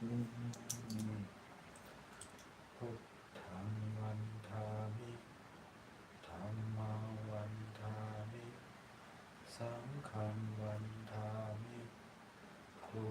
สิพุทธวันทามิธรรมวันทามิ สังฆังวันทามิครู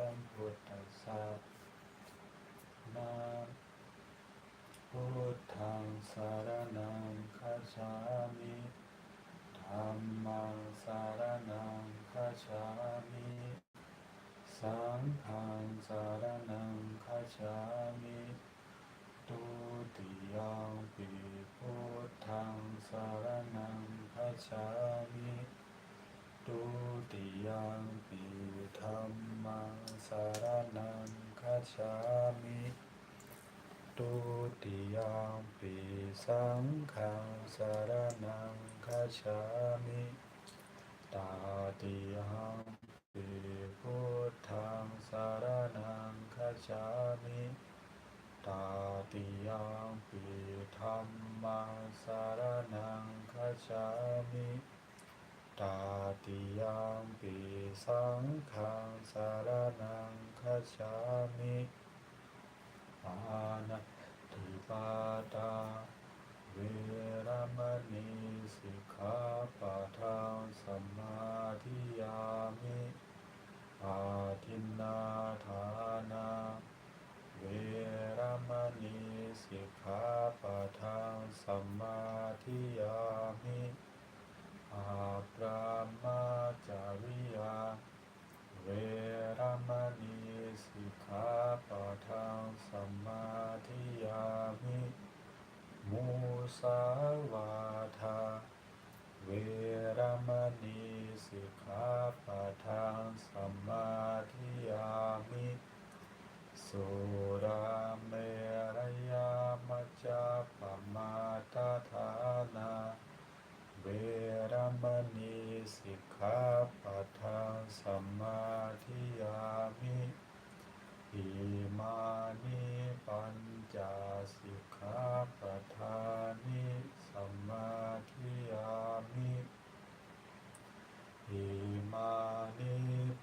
สัมพุทธัสสะนะพุทธังสารนังคาชามิธรรมังสารนังคาชามิสังฆังสารนังคาชามิ คัจฉามิตุติยามปีสังขังสารนังคัจฉามิตาติยามปีพุทธังสารนังคัจฉามิตาติยามปีธรรมังสารนังคัจฉามิตาติยามปีสังขังสารนัง คัจฉามิอาณาติปาตาเวรมณีสิกขาปะทังสมมาธิยาทินนาทานาเวรมณีสิกขาปะทังสมมาธิยามิอาปรามาจาริยา เวรมณีสิกขาปะทังสมมาธิยามิ มุ สาวาทา เวรมณีสิกขาปะทางสมมาธิยามิสุราเมรยามัจจาปมาตฐานา เวรมณีสิกขาปะทังสมมาธิยามิอิมานิปัญจสิกขาปะทานิสมมาธิยามิอิมานิ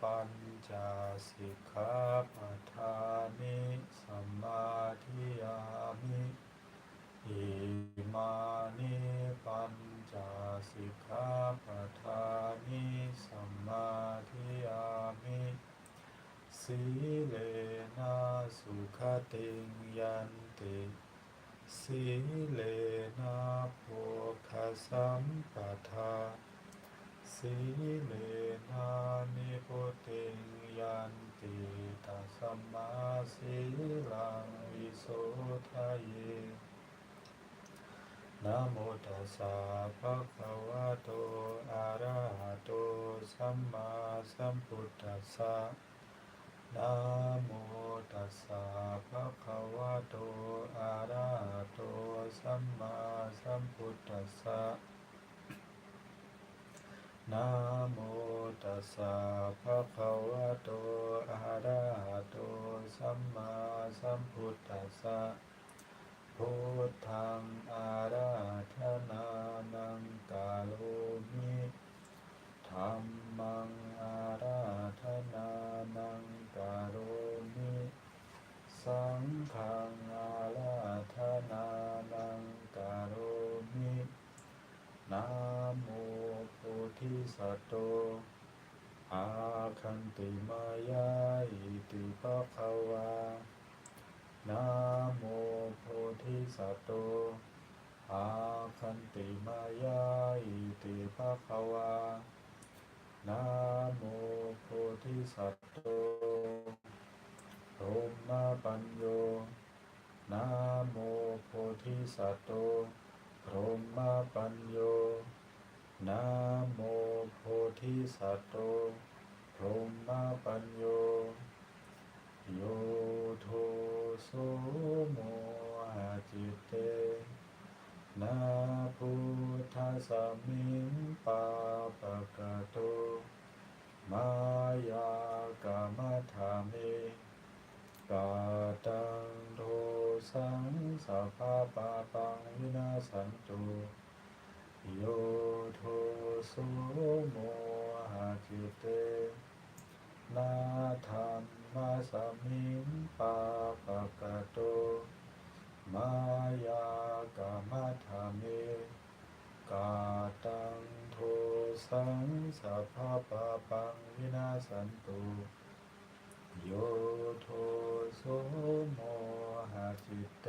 ปัญจสิกขาปะทานิสมมาธิยามิ อิมานิปัญจสิกขาปะทานิสัมมาทิยามิสีเลนะสุขติงยันติ สีเลนะโภคสัมปทาสีเลนะนิพุติงยันติตัสมาสีลังวิโสทะเยนะโมตัสสะภะคะวะโตอะระหะโตสัมมาสัมพุทธัสสะโมตัสสะภะคะวะโต อะระหะโต สั มมาสัมพุทธัสสะนะโมตัสสะภะคะวะโตอะระหะโตสัมมาสัมพุทธัสสะพุทธังอาราธนานังกาโลมิธรรมังอาราธนานังกาโลมิ สังฆังอาราธนานังกาโลมินะโมโพธิสัตโตอาคันติมายาอิติภะคะวานะโมโพธิสัตโตอาคันติมายาอิติภะคะวานะโมโพธิสัตโต รมมาปัญโยนาโมโพธิสัตโตพรมมาปัญโยนาโมโพธิสัตโตพรมมาปัญโย โยโทโสโมหจิตเต นาพุทธัสมิงปาปะกะโต มายากามธรรมิ กาตังโทสังสัพพะปาปังวินาสันตุโยโทสุโมหะจิเตนาธรรมสมิงปาปะกะโต มายากามธรมเมกาตังโทสังสัพพะปะปังวินาสันตุโยโท โสโมหะจิตเต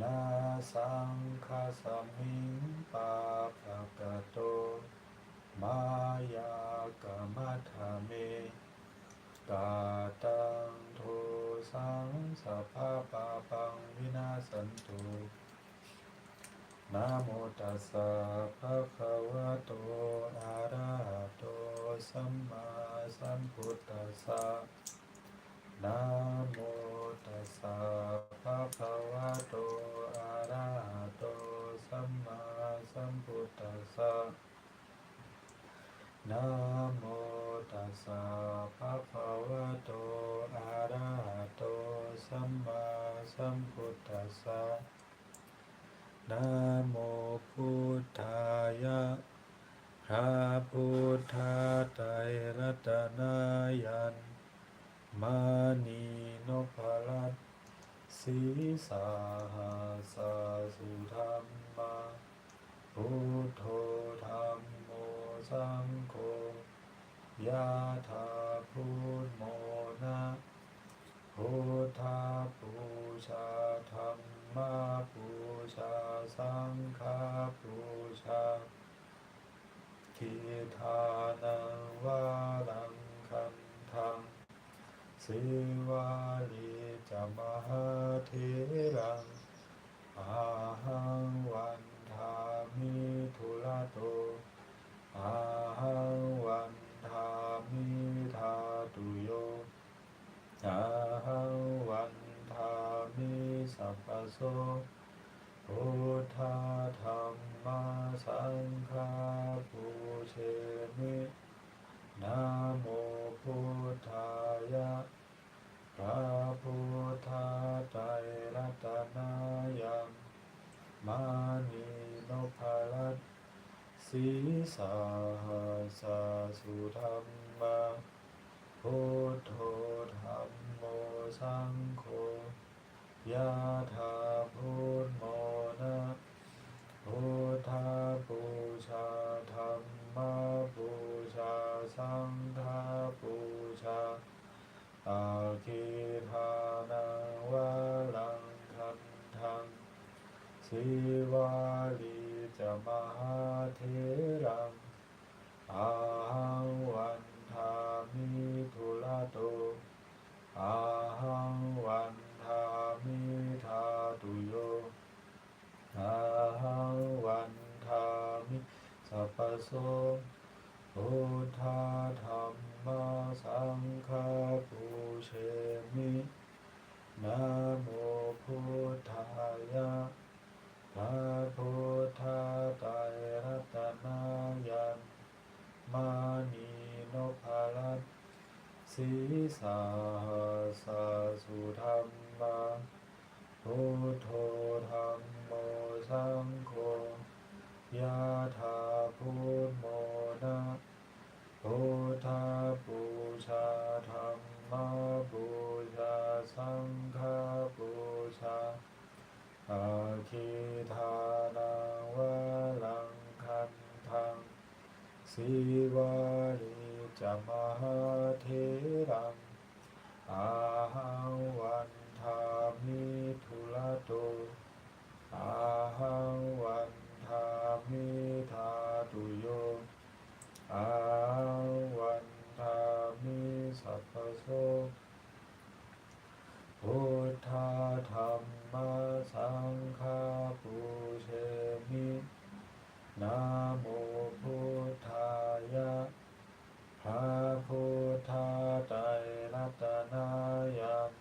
นาสังคาสมิงปาปะกะโต มายากามธรมเมกาตังโทสังสัพพะปะปังวินาสันตุนะโมตัสสะภะคะวะโตอะระหะโตสัมมาสัมพุทธัสสะ นะโมตัสสะภะคะวะโตอะระหะโตสัมมาสัมพุทธัสสะนะโมตัสสะภะคะวะโตอะระหะโตสัมมาสัมพุทธัสสะนะโมพุทธายะพระพุทธไตรรัตนายัน มานีนพรัตสีสาหาสาสุธรรมาพุทโธธรรมโมสังโฆยะถาพุทโมนะพุทธาปูชาธรรมาปูชาสังฆาปูชาทิทานังวารังคันทัง สิวาลีจะมหาเทรังอาหังวันทามิทุลาโตอาหังวันทามิทาตุโยอาหังวันทามิสัพพโสพุทธาธรรมาสังฆาปูเชมินะโมพุทธายะ พระพุทธาไตรรัตนายัมมานีนพรัตสีสาหาสาสุธรรมาพุทโธธรรมโมสังโฆยะถาพุทโมนะพุทธาปูชาธรรมาปูชาสังฆาปู ชาอาคิทานังวาลังคันทังสิวาลีจะมหาเทรังอาหังวันทามิทุลาโตอาหังวันทามิทาตุโยอาหังวันทามิสัพพโสพุทาธรรม มาสังฆาปูเชมินะโมพุทธายะพระพุทธาไตรรัตนายันมานีนพรัตน์สีสาหาสาสุธรรมาพุทโธธรรมโมสังโฆยะถา อาคิทานังวาลังคันทังสิวาลีจะมหาเทรังอาหังวันทามิทุลาโตอาหังวันทามิทาตุโยอาหังวันทามิสัพพโสพุทธธรรมาสังฆาปูเชมินะโมพุทธายะพระพุทธาไตรรัตนายัม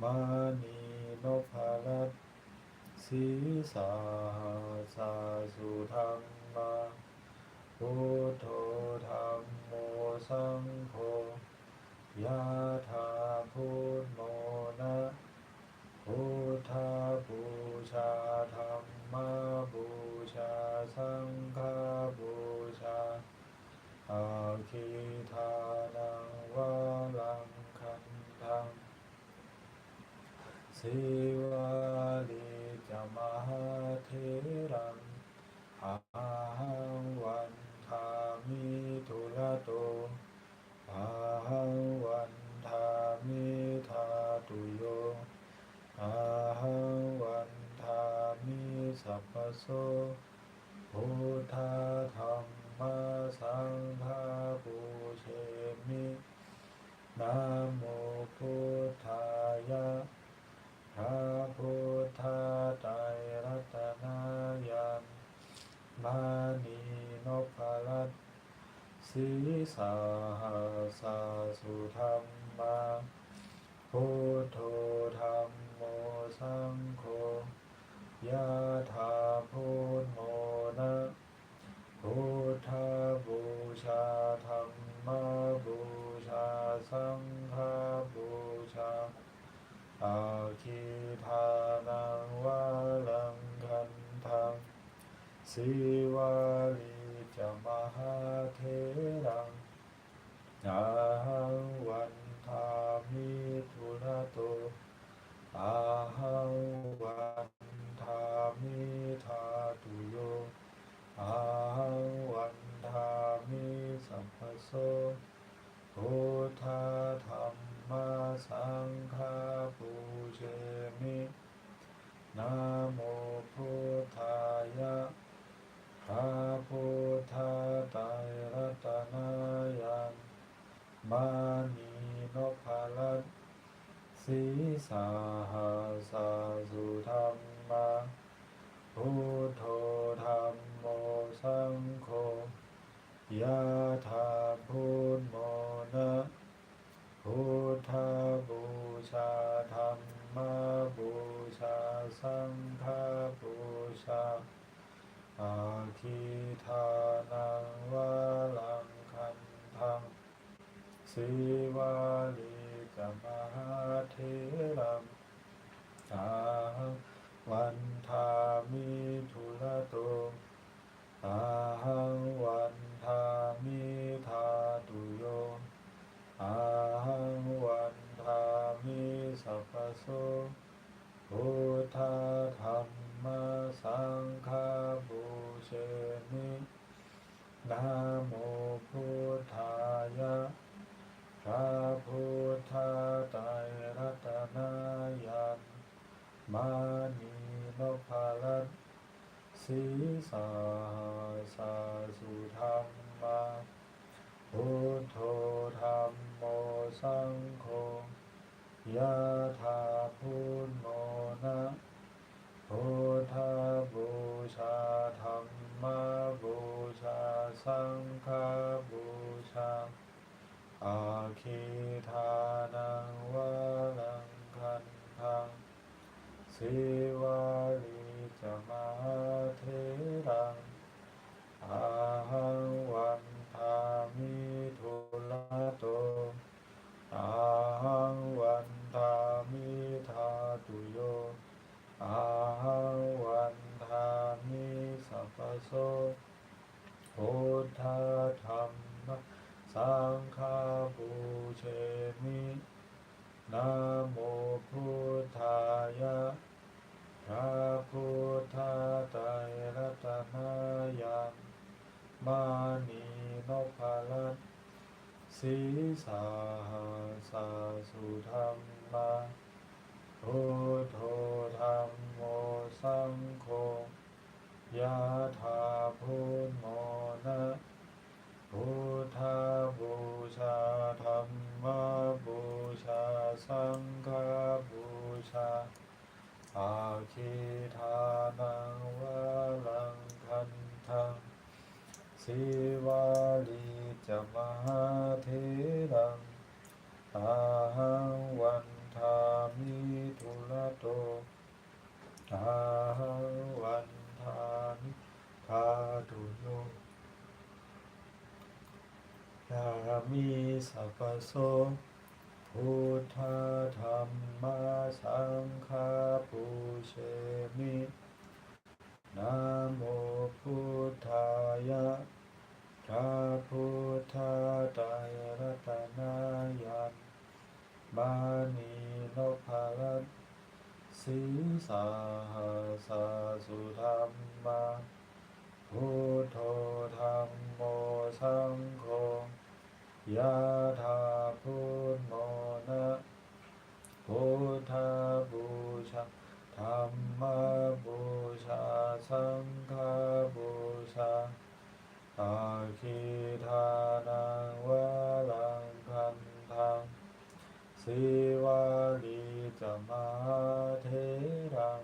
มานีนพรัตสีสาหาสาสุธรรมาพุทโธธรรมโมสังโฆยะถาพุทโม พุทธาบูชาธรรมบูชาสังฆบูชาอาคีทานังวาลังคันธังสิวาลิจมหาเทรังอาหังวันทามิทุระโตอาหังวันทามิทาตุโยอาหังวันทามิสัพพ โสพุทธธรรมสังฆปูเชมินะโมพุทธายะพระพุทธไตรรัตนายันมานีนพรัตสีสาหาสาสุธรรมาพุทโธธรรมโมสังโฆยะถา คีทานังวาลังคันทังสิวาลิจมหาเทรังอาหังวันทามิทุนาโตอาหังวันทามิทาตุโย อาหังวันทามิสัมปโสพุทธธรรมสังฆปูเชมินะโมพุทธายะพระพุทธไตรรัตนายันมานีนพรัตน์ สาหาสาสุธรรมาพุทโธธรรมโมสังโฆยะถาพุทโมนะพุทธบูชาธรรมบูชาสังฆบูชาอาคิทานังวาลังคันทังสิวาลิ กมหาเทรังอาหังวันทามิทุระโตอาหังวันทามิทาตุโยอาหังวันทามิสัพพโสพุทธธรรมสังฆบูเชมินะโมพุทธายะ พระพุทธไตรรัตนายันมานีนพรัตน์สีสาสาสุธรรมาพุทโธธรรมโมสังโฆยะถาพุทโมนะพุทธบูชาธรรมบูชาสังฆบูชา อาคิทานังวาลังคันทังสิวาลิจมาเทรังอาหังวันทามิทุระโตอาหังวันทามิทาตุโยอาหังวันทามิสัพพโสพุทธธรรม สังฆบูเชมินะโมพุทธายะพระพุทธไตรรัตนายันมานีนพรัตสีสาหาสาสุธรรมาพุทโธธรรมโมสังโฆยะถาพุทโมนะ พุทธบูชาธรรมบูชาสังฆบูชาอาคิทานังวาลังคันทังสิวาลิจะมหาเทรังอาหังวันทามิทุระโตอาหังวันทาโย สพุทธธรรมสังฆาปุเชมินะโมพุทธายะพระพุทธไตรรัตนายันบานีนพรัตสีสาหาสาสุธรรมาพุทโธธรรมโมสังโฆ ยะถาพุทโมนะพุทธบูชาธรรมบูชา สังฆบูชาอาคิทานังวะลังคันทังสิวาลีจมาเทรัง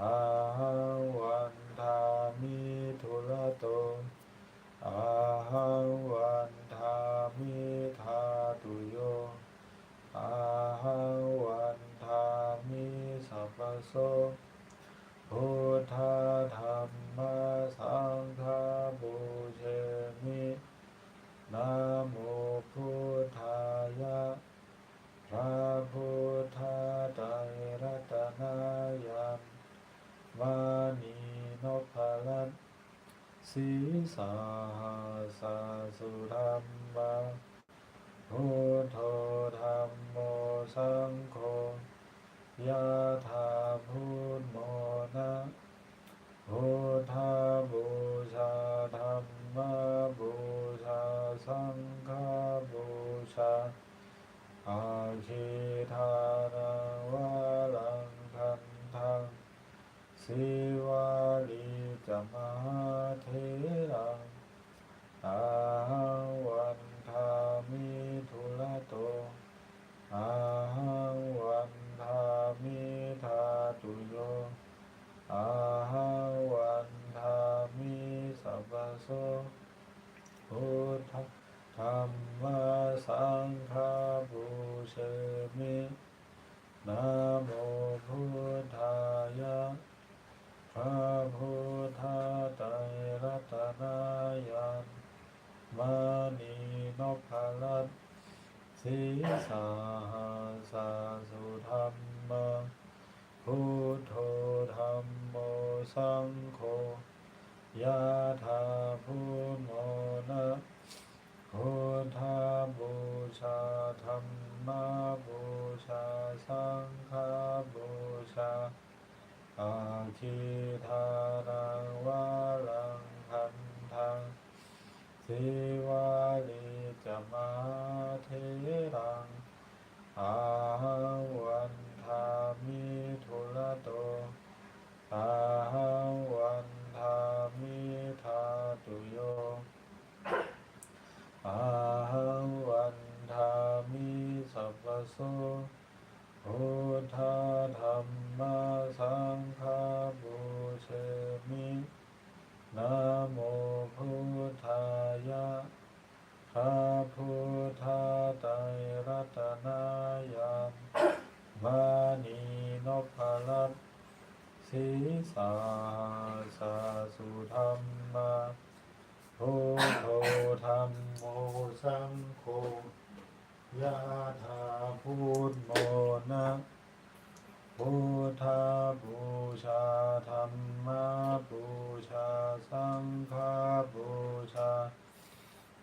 อาหวันทามิทุระโต อาหังวันทามิทาตุโยอาหังวันทามิสัพพโสพุทธธรรมสังฆบูเชมินะโมพุทธายะ พระพุทธไตรรัตนายัน วานีนพรัตน์ สีสาหาสาสุธรรมาพุทโธธรรมโมสังโฆยะถาพุทโมนะพุทธบูชาธรรมบูชาสังฆบูชาอาคิทานังวะลังคันทังสิวาลี จมาเทรังอาหังวันทามิทุระโต อาหังวันทามิทาตุโย อาหังวันทามิสัพพโสพุทธธรรมสังฆบูเชมิ นะโมพุทธายะ พระพุทธไตรรัตนายันมานีนพรัตน์สีสาหาสาสุธรรมะพุทโธธรรมโมสังโฆ ยะถาพุทโมนะพุทธบูชาธรรมบูชาสังฆบูชาอาคิทานังวะลังคันทังสิวาลีจมาเทรังอาหังวันทามิทุระโตอาหังวันทามิทาตุโย อาหังวันทามิสัพพโสพุทธธรรมสังฆบูเชมินะโมพุทธายะพระพุทธไตรรัตนายันมานีนพรัตสีสาสาสุธรรมา พุทโธธรรมโมสังโฆยะถาพุทโมนะพุทธบูชาธรรมบูชาสังฆบูชา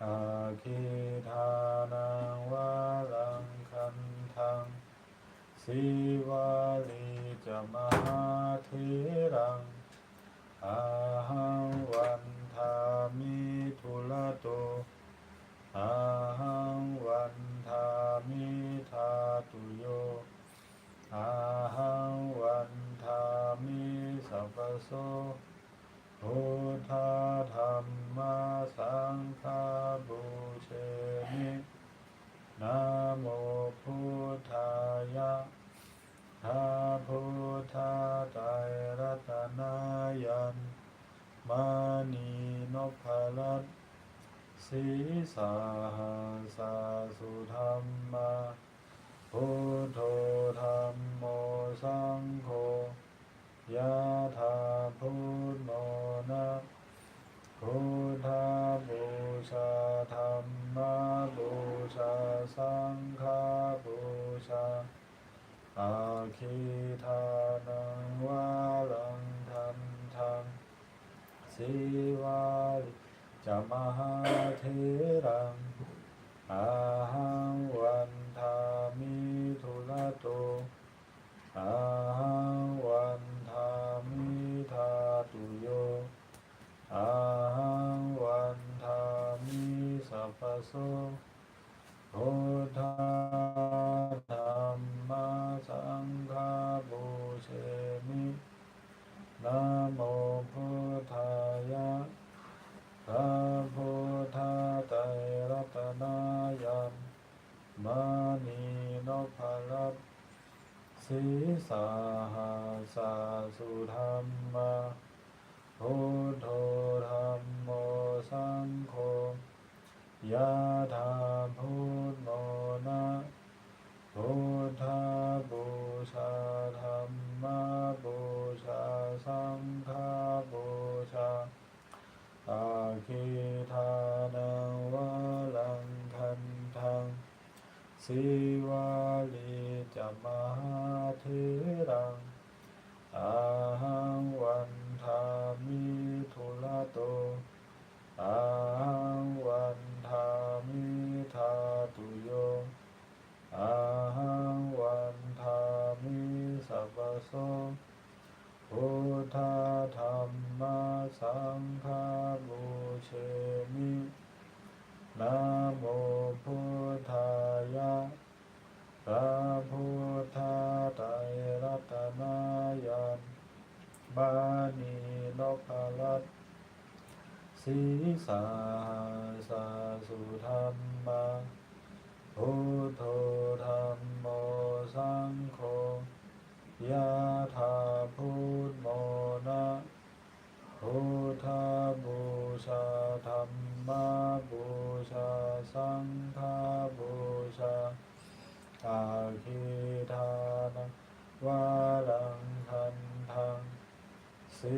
อาคิทานังวะลังคันทังสิวาลีจมาเทรังอาหังวัน ทามิทุระโตอาหังวันทามิทาตุโยอาหังวันทามิสัพพโสพุทธธรรมาสังฆบูเชมินะโมพุทธายะพระพุทธไตรรัตนายันมานี นพรัตสีสาสาสุธรรมะพุทโธธรรมโมสังโฆยะธาพุทโมนะพุทธาบูชาธรรมบูชาสังฆาบูชาอาคีธานังวาลังธรรมธรรม สีวาลิจะมหาเทรังอาหังวันทามิทุลโตอาหังวันทามิธาตุโยอาหังวันทามิสัพพโสโหทาธรรมา 所以他 สาสาสุธรรมาพุทโธธรรมโมสังโฆยะธาพุทโมนะพุทธบูชาธรรมบูชาสังฆบูชาอาคิทานวาลังคันทังสี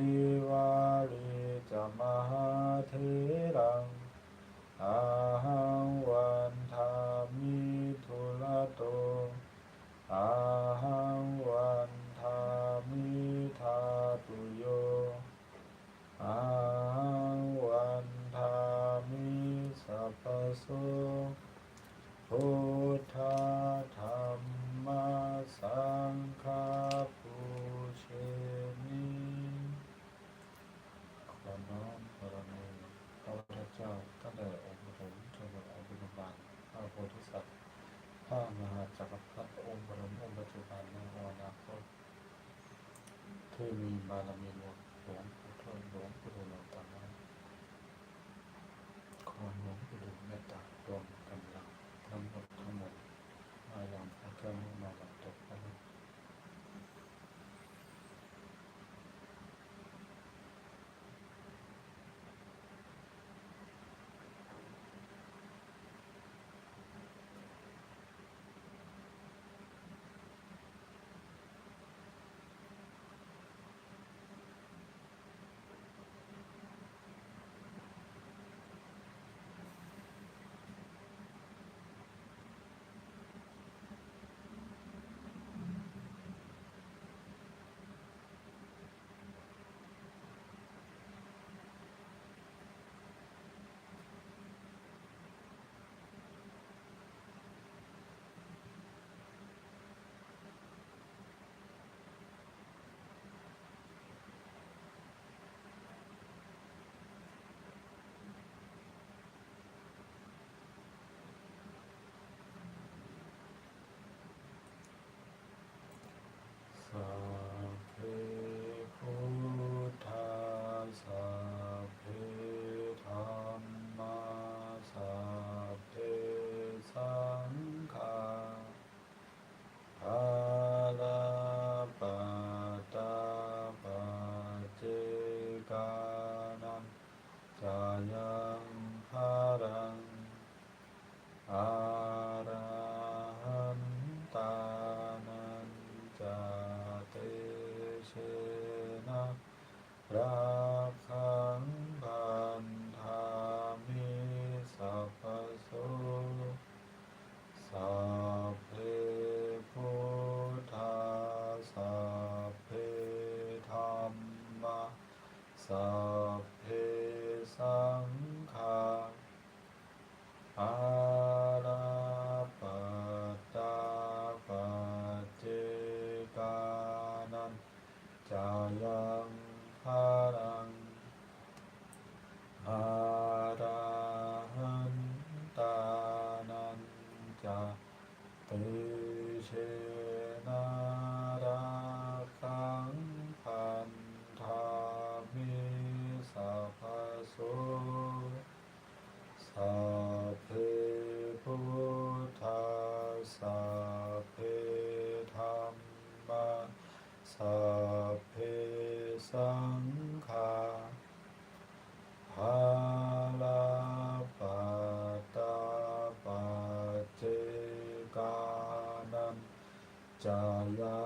จายั